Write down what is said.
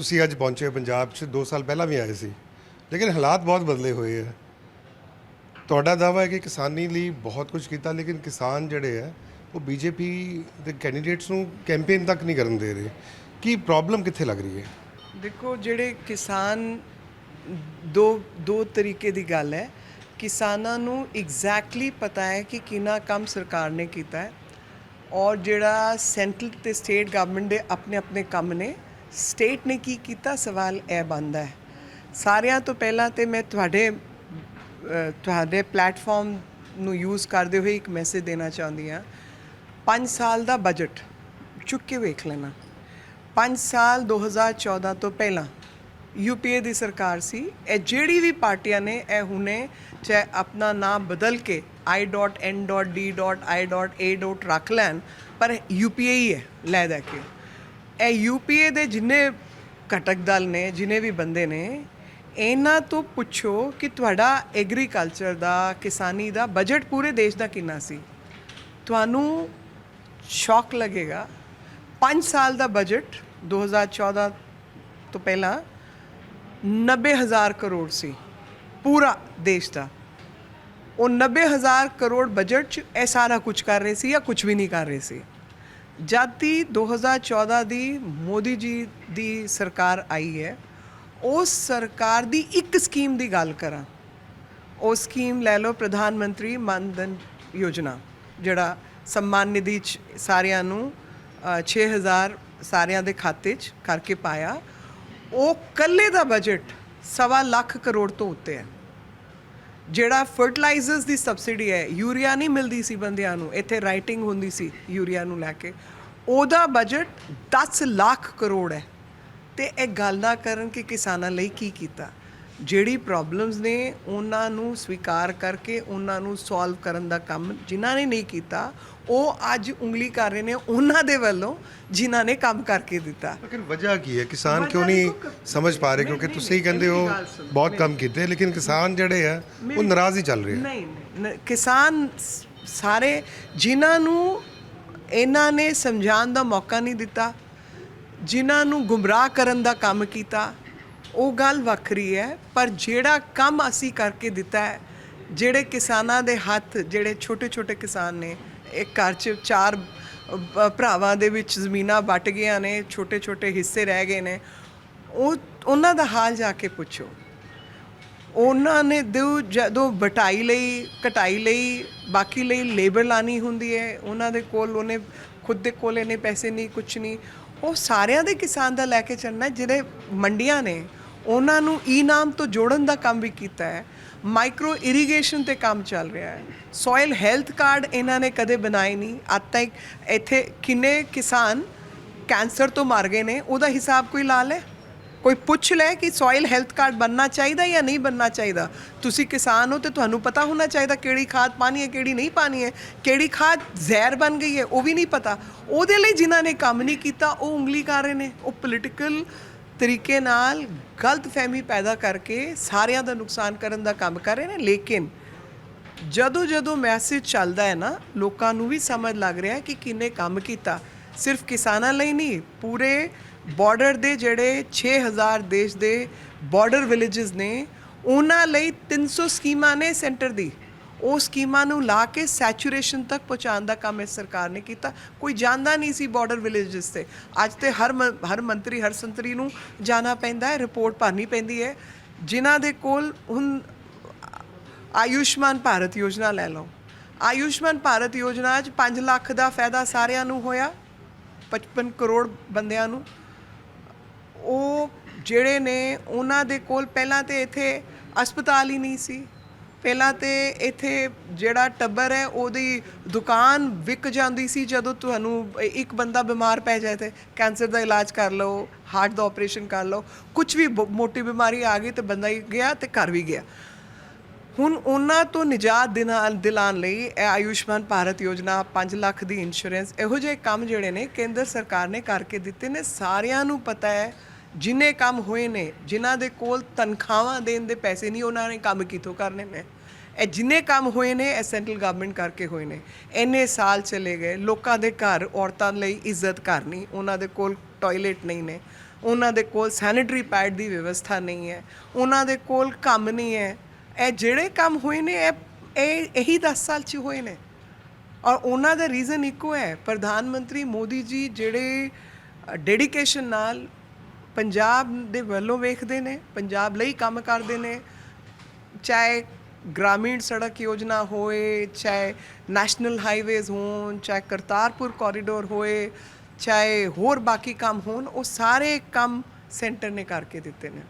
ਤੁਸੀਂ ਅੱਜ ਪਹੁੰਚੇ ਹੋ ਪੰਜਾਬ 'ਚ 2 ਸਾਲ ਪਹਿਲਾਂ ਵੀ ਆਏ ਸੀ। ਲੇਕਿਨ ਹਾਲਾਤ ਬਹੁਤ ਬਦਲੇ ਹੋਏ ਆ। ਤੁਹਾਡਾ ਦਾਵਾ ਹੈ ਕਿ ਕਿਸਾਨੀ ਲਈ ਬਹੁਤ ਕੁਝ ਕੀਤਾ, ਲੇਕਿਨ ਕਿਸਾਨ ਜਿਹੜੇ ਆ, ਉਹ ਬੀਜੇਪੀ ਦੇ ਕੈਂਡੀਡੇਟਸ ਨੂੰ ਕੈਂਪੇਨ ਤੱਕ ਨਹੀਂ ਕਰਨ ਦੇ ਰਹੇ। ਕੀ ਪ੍ਰੋਬਲਮ ਕਿੱਥੇ ਲੱਗ ਰਹੀ ਹੈ? ਦੇਖੋ, ਜਿਹੜੇ ਕਿਸਾਨ, ਦੋ ਦੋ ਤਰੀਕੇ ਦੀ ਗੱਲ ਹੈ। ਕਿਸਾਨਾਂ ਨੂੰ ਐਗਜ਼ੈਕਟਲੀ ਪਤਾ ਹੈ ਕਿ ਕਿੰਨਾ ਕੰਮ ਸਰਕਾਰ ਨੇ ਕੀਤਾ ਹੈ। ਔਰ ਜਿਹੜਾ ਸੈਂਟਰਲ ਤੇ ਸਟੇਟ ਗਵਰਨਮੈਂਟ ਦੇ ਆਪਣੇ ਆਪਣੇ ਕੰਮ ਨੇ ਸਟੇਟ ਨੇ ਕੀ ਕੀਤਾ? ਸਵਾਲ ਇਹ ਬਣਦਾ ਹੈ। ਸਾਰਿਆਂ ਤੋਂ ਪਹਿਲਾਂ ਤੇ ਮੈਂ ਤੁਹਾਡੇ ਤੁਹਾਡੇ ਪਲੇਟਫਾਰਮ ਨੂੰ ਯੂਜ਼ ਕਰਦੇ ਹੋਏ ਇੱਕ ਮੈਸੇਜ ਦੇਣਾ ਚਾਹੁੰਦੀ ਹਾਂ। 5 ਸਾਲ ਦਾ ਬਜਟ ਚੁੱਕ ਕੇ ਵੇਖ ਲੈਣਾ। 5 ਸਾਲ 2014 ਤੋਂ ਪਹਿਲਾਂ ਯੂਪੀਏ ਦੀ ਸਰਕਾਰ ਸੀ। ਇਹ ਜਿਹੜੀ ਵੀ ਪਾਰਟੀਆਂ ਨੇ, ਇਹ ਹੁਣੇ ਚਾਹੇ ਆਪਣਾ ਨਾਮ ਬਦਲ ਕੇ i.n.d.i.a. ਰੱਖ ਲੈਣ, ਪਰ ਯੂਪੀਏ ਹੀ ਹੈ ਲੈ ਦੇ ਕੇ। ਇਹ ਯੂਪੀਏ ਦੇ ਜਿੰਨੇ ਘਟਕ ਦਲ ਨੇ, ਜਿੰਨੇ ਵੀ ਬੰਦੇ ਨੇ, ਇਹਨਾਂ ਤੋਂ ਪੁੱਛੋ ਕਿ ਤੁਹਾਡਾ ਐਗਰੀਕਲਚਰ ਦਾ, ਕਿਸਾਨੀ ਦਾ ਬਜਟ ਪੂਰੇ ਦੇਸ਼ ਦਾ ਕਿੰਨਾ ਸੀ? ਤੁਹਾਨੂੰ ਸ਼ੌਕ ਲੱਗੇਗਾ 5 ਸਾਲ ਦਾ ਬਜਟ 2014 ਤੋਂ ਪਹਿਲਾਂ 90000 ਕਰੋੜ ਸੀ, ਪੂਰਾ ਦੇਸ਼ ਦਾ। ਉਹ 90000 ਕਰੋੜ ਬਜਟ ਚ ਇਹ ਸਾਰਾ ਕੁਝ ਕਰ ਰਹੇ ਸੀ ਜਾਂ ਕੁਝ ਵੀ ਨਹੀਂ ਕਰ ਰਹੇ ਸੀ? ਜਦ ਦੀ 2014 ਦੀ ਮੋਦੀ ਜੀ ਦੀ ਸਰਕਾਰ ਆਈ ਹੈ ਉਸ ਸਰਕਾਰ ਦੀ ਇੱਕ ਸਕੀਮ ਦੀ ਗੱਲ ਕਰਾਂ ਉਹ ਸਕੀਮ ਲੈ ਲਓ ਪ੍ਰਧਾਨ ਮੰਤਰੀ ਮਾਨ ਧਨ ਯੋਜਨਾ ਜਿਹੜਾ ਸਨਮਾਨ ਨਿਧੀ ਚ ਸਾਰਿਆਂ ਨੂੰ ਅ, 6000 ਸਾਰਿਆਂ ਦੇ ਖਾਤੇ 'ਚ ਕਰਕੇ ਪਾਇਆ ਉਹ ਕੱਲੇ ਦਾ ਬਜਟ ਸਵਾ ਲੱਖ ਕਰੋੜ ਤੋਂ ਉੱਤੇ ਹੈ। ਜਿਹੜਾ ਫਰਟੀਲਾਈਜ਼ਰਸ ਦੀ ਸਬਸਿਡੀ ਹੈ ਯੂਰੀਆ ਨਹੀਂ ਮਿਲਦੀ ਸੀ ਬੰਦਿਆਂ ਨੂੰ, ਇੱਥੇ ਰਾਈਟਿੰਗ ਹੁੰਦੀ ਸੀ ਯੂਰੀਆ ਨੂੰ ਲੈ ਕੇ। ਉਹਦਾ ਬਜਟ 10 ਲੱਖ ਕਰੋੜ ਹੈ। ਤੇ ਇਹ ਗੱਲ ਨਾ ਕਰਨ ਕਿ ਕਿਸਾਨਾਂ ਲਈ ਕੀ ਕੀਤਾ। ਜਿਹੜੀ ਪ੍ਰੋਬਲਮਸ ਨੇ ਉਹਨਾਂ ਨੂੰ ਸਵੀਕਾਰ ਕਰਕੇ ਉਹਨਾਂ ਨੂੰ ਸੋਲਵ ਕਰਨ ਦਾ ਕੰਮ ਜਿਨ੍ਹਾਂ ਨੇ ਨਹੀਂ ਕੀਤਾ ਉਹ ਅੱਜ ਉਂਗਲੀ ਕਰ ਰਹੇ ਨੇ ਉਹਨਾਂ ਦੇ ਵੱਲੋਂ ਜਿਨ੍ਹਾਂ ਨੇ ਕੰਮ ਕਰਕੇ ਦਿੱਤਾ। ਲੇਕਿਨ ਵਜ੍ਹਾ ਕੀ ਹੈ? ਕਿਸਾਨ ਕਿਉਂ ਨਹੀਂ ਸਮਝ ਪਾ ਰਹੇ? ਕਿਉਂਕਿ ਤੁਸੀਂ ਹੀ ਕਹਿੰਦੇ ਹੋ ਬਹੁਤ ਕੰਮ ਕੀਤੇ ਲੇਕਿਨ ਕਿਸਾਨ ਜਿਹੜੇ ਆ ਉਹ ਨਾਰਾਜ਼ ਹੀ ਚੱਲ ਰਹੇ ਨਹੀਂ ਨਹੀਂ, ਕਿਸਾਨ ਸਾਰੇ ਜਿਨ੍ਹਾਂ ਨੂੰ ਇਹਨਾਂ ਨੇ ਸਮਝਾਉਣ ਦਾ ਮੌਕਾ ਨਹੀਂ ਦਿੱਤਾ ਜਿਨ੍ਹਾਂ ਨੂੰ ਗੁੰਮਰਾਹ ਕਰਨ ਦਾ ਕੰਮ ਕੀਤਾ ਉਹ ਗੱਲ ਵੱਖਰੀ ਹੈ, ਪਰ ਜਿਹੜਾ ਕੰਮ ਅਸੀਂ ਕਰਕੇ ਦਿੱਤਾ ਹੈ, ਜਿਹੜੇ ਕਿਸਾਨਾਂ ਦੇ ਹੱਥ, ਜਿਹੜੇ ਛੋਟੇ ਛੋਟੇ ਕਿਸਾਨ ਨੇ ਇੱਕ ਘਰ 'ਚ ਚਾਰ ਭਰਾਵਾਂ ਦੇ ਵਿੱਚ ਜ਼ਮੀਨਾਂ ਵੱਟ ਗਈਆਂ ਨੇ ਛੋਟੇ ਛੋਟੇ ਹਿੱਸੇ ਰਹਿ ਗਏ ਨੇ, ਉਹ, ਉਹਨਾਂ ਦਾ ਹਾਲ ਜਾ ਕੇ ਪੁੱਛੋ। ਉਹਨਾਂ ਨੇ ਦੋ ਜਦੋਂ ਬਟਾਈ ਲਈ, ਕਟਾਈ ਲਈ, ਬਾਕੀ ਲਈ ਲੇਬਰ ਲਾਣੀ ਹੁੰਦੀ ਹੈ, ਉਹਨਾਂ ਦੇ ਕੋਲ ਉਹਨੇ, ਖੁਦ ਦੇ ਕੋਲ ਇਹਨੇ ਪੈਸੇ ਨਹੀਂ, ਕੁਛ ਨਹੀਂ। ਉਹ ਸਾਰਿਆਂ ਦੇ ਕਿਸਾਨ ਦਾ ਲੈ ਕੇ ਚੱਲਣਾ ਜਿਹੜੇ ਮੰਡੀਆਂ ਨੇ ਉਹਨਾਂ ਨੂੰ ਈ-ਨਾਮ ਤੋਂ ਜੋੜਨ ਦਾ ਕੰਮ ਵੀ ਕੀਤਾ ਹੈ। ਮਾਈਕਰੋ ਇਰੀਗੇਸ਼ਨ ਤੇ ਕੰਮ ਚੱਲ ਰਿਹਾ ਹੈ। ਸੋਇਲ ਹੈਲਥ ਕਾਰਡ ਇਹਨਾਂ ਨੇ ਕਦੇ ਬਣਾਏ ਨਹੀਂ। ਅੱਜ ਤੱਕ ਇੱਥੇ ਕਿੰਨੇ ਕਿਸਾਨ ਕੈਂਸਰ ਤੋਂ ਮਰ ਗਏ ਨੇ, ਉਹਦਾ ਹਿਸਾਬ ਕੋਈ ਲਾ ਲੈ। ਕੋਈ ਪੁੱਛ ਲੈ ਕਿ ਸੋਇਲ ਹੈਲਥ ਕਾਰਡ ਬਣਨਾ ਚਾਹੀਦਾ ਜਾਂ ਨਹੀਂ ਬਣਨਾ ਚਾਹੀਦਾ। ਤੁਸੀਂ ਕਿਸਾਨ ਹੋ ਤੇ ਤੁਹਾਨੂੰ ਪਤਾ ਹੋਣਾ ਚਾਹੀਦਾ ਕਿਹੜੀ ਖਾਦ ਪਾਣੀ ਹੈ, ਕਿਹੜੀ ਨਹੀਂ ਪਾਣੀ ਹੈ। ਕਿਹੜੀ ਖਾਦ ਜ਼ਹਿਰ ਬਣ ਗਈ ਹੈ, ਉਹ ਵੀ ਨਹੀਂ ਪਤਾ। ਉਹਦੇ ਲਈ ਜਿਨ੍ਹਾਂ ਨੇ ਕੰਮ ਨਹੀਂ ਕੀਤਾ, ਉਹ ਉਂਗਲੀ ਕਰ ਰਹੇ ਨੇ। ਉਹ ਪੋਲੀਟੀਕਲ ਤਰੀਕੇ ਨਾਲ ਗਲਤ ਫਹਿਮੀ ਪੈਦਾ ਕਰਕੇ ਸਾਰਿਆਂ ਦਾ ਨੁਕਸਾਨ ਕਰਨ ਦਾ ਕੰਮ ਕਰ ਰਹੇ ਨੇ, ਲੇਕਿਨ ਜਦੋਂ ਜਦੋਂ ਮੈਸੇਜ ਚੱਲਦਾ ਹੈ ਨਾ, ਲੋਕਾਂ ਨੂੰ ਵੀ ਸਮਝ ਲੱਗ ਰਿਹਾ ਹੈ ਕਿ ਕਿੰਨੇ ਕੰਮ ਕੀਤਾ। ਸਿਰਫ ਕਿਸਾਨਾਂ ਲਈ ਨਹੀਂ, ਪੂਰੇ ਬਾਰਡਰ ਦੇ ਜਿਹੜੇ 6000 ਦੇਸ਼ ਦੇ ਬਾਰਡਰ ਵਿਲੇजेस ਨੇ, ਉਹਨਾਂ ਲਈ 300 ਸਕੀਮਾਂ ਨੇ ਸੈਂਟਰ ਦੀ। ਉਹ ਸਕੀਮਾਂ ਨੂੰ ਲਾ ਕੇ ਸੈਚੂਰੇਸ਼ਨ ਤੱਕ ਪਹੁੰਚਾਉਣ ਦਾ ਕੰਮ ਇਸ ਸਰਕਾਰ ਨੇ ਕੀਤਾ। ਕੋਈ ਜਾਣਦਾ ਨਹੀਂ ਸੀ ਬਾਰਡਰ ਵਿਲੇजेस ਤੇ। ਅੱਜ ਤੇ ਹਰ ਮ- ਹਰ ਮੰਤਰੀ, ਹਰ ਸੰਤਰੀ ਨੂੰ ਜਾਣਾ ਪੈਂਦਾ ਹੈ, ਰਿਪੋਰਟ ਭਰਨੀ ਪੈਂਦੀ ਹੈ। ਜਿਨ੍ਹਾਂ ਦੇ ਕੋਲ ਹੁਣ ਆਯੁਸ਼ਮਾਨ ਭਾਰਤ ਯੋਜਨਾ ਲੈ ਲਓ। ਆਯੁਸ਼ਮਾਨ ਭਾਰਤ ਯੋਜਨਾ 'ਚ 5 ਲੱਖ ਦਾ ਫਾਇਦਾ ਸਾਰਿਆਂ ਨੂੰ ਹੋਇਆ 55 ਕਰੋੜ ਬੰਦਿਆਂ ਨੂੰ। ਉਹ ਜਿਹੜੇ ਨੇ, ਉਹਨਾਂ ਦੇ ਕੋਲ ਪਹਿਲਾਂ ਤੇ ਇੱਥੇ ਹਸਪਤਾਲ ਹੀ ਨਹੀਂ ਸੀ। ਪਹਿਲਾਂ ਤੇ ਇੱਥੇ ਜਿਹੜਾ ਟੱਬਰ ਹੈ, ਉਹਦੀ ਦੁਕਾਨ ਵਿਕ ਜਾਂਦੀ ਸੀ ਜਦੋਂ ਤੁਹਾਨੂੰ ਇੱਕ ਬੰਦਾ ਬਿਮਾਰ ਪੈ ਜਾਏ ਤੇ ਕੈਂਸਰ ਦਾ ਇਲਾਜ ਕਰ ਲਓ, ਹਾਰਟ ਦਾ ਆਪਰੇਸ਼ਨ ਕਰ ਲਓ ਕੁਝ ਵੀ ਬ- ਮੋਟੀ ਬਿਮਾਰੀ ਆ ਗਈ ਤੇ ਬੰਦਾ ਹੀ ਗਿਆ ਤੇ ਘਰ ਵੀ ਗਿਆ। ਹੁਣ ਉਹਨਾਂ ਤੋਂ ਨਿਜਾਤ ਦਿਨਾ- ਦਿਲਾਉਣ ਲਈ ਇਹ ਆਯੁਸ਼ਮਾਨ ਭਾਰਤ ਯੋਜਨਾ 5 ਲੱਖ ਦੀ ਇੰਸ਼ੋਰੈਂਸ ਇਹੋ ਜਿਹੇ ਕੰਮ ਜਿਹੜੇ ਨੇ ਕੇਂਦਰ ਸਰਕਾਰ ਨੇ ਕਰਕੇ ਦਿੱਤੇ ਨੇ। ਸਾਰਿਆਂ ਨੂੰ ਪਤਾ ਹੈ ਜਿਨੇ ਕੰਮ ਹੋਏ ਨੇ, ਜਿਨ੍ਹਾਂ ਦੇ ਕੋਲ ਤਨਖਾਹਾਂ ਦੇਣ ਦੇ ਪੈਸੇ ਨਹੀਂ, ਉਹਨਾਂ ਨੇ ਕੰਮ ਕਿੱਥੋਂ ਕਰਨੇ ਨੇ? ਇਹ ਜਿੰਨੇ ਕੰਮ ਹੋਏ ਨੇ, ਇਹ ਸੈਂਟਰਲ ਗਵਰਨਮੈਂਟ ਕਰਕੇ ਹੋਏ ਨੇ। ਇੰਨੇ ਸਾਲ ਚਲੇ ਗਏ, ਲੋਕਾਂ ਦੇ ਘਰ ਔਰਤਾਂ ਲਈ ਇੱਜ਼ਤ ਘਰ ਨਹੀਂ ਉਹਨਾਂ ਦੇ ਕੋਲ ਟਾਇਲਟ ਨਹੀਂ ਨੇ, ਉਹਨਾਂ ਦੇ ਕੋਲ ਸੈਨੀਟਰੀ ਪੈਡ ਦੀ ਵਿਵਸਥਾ ਨਹੀਂ ਹੈ, ਉਹਨਾਂ ਦੇ ਕੋਲ ਕੰਮ ਨਹੀਂ ਹੈ। ਇਹ ਜਿਹੜੇ ਕੰਮ ਹੋਏ ਨੇ, ਇਹ ਇਹ, ਇਹੀ 10 ਸਾਲ 'ਚ ਹੋਏ ਨੇ। ਔਰ ਉਹਨਾਂ ਦਾ ਰੀਜ਼ਨ ਇੱਕੋ ਹੈ, ਪ੍ਰਧਾਨ ਮੰਤਰੀ ਮੋਦੀ ਜੀ ਜਿਹੜੇ ਡੈਡੀਕੇਸ਼ਨ ਨਾਲ ਪੰਜਾਬ ਦੇ ਵੱਲੋਂ ਵੇਖਦੇ ਨੇ, ਪੰਜਾਬ ਲਈ ਕੰਮ ਕਰਦੇ ਨੇ। ਚਾਹੇ ਗ੍ਰਾਮੀਣ ਸੜਕ ਯੋਜਨਾ ਹੋਏ, ਚਾਹੇ ਨੈਸ਼ਨਲ ਹਾਈਵੇਜ਼ ਹੋਣ, ਚਾਹੇ ਕਰਤਾਰਪੁਰ ਕੋਰੀਡੋਰ ਹੋਏ, ਚਾਹੇ ਹੋਰ ਬਾਕੀ ਕੰਮ ਹੋਣ, ਉਹ ਸਾਰੇ ਕੰਮ ਸੈਂਟਰ ਨੇ ਕਰਕੇ ਦਿੱਤੇ ਨੇ।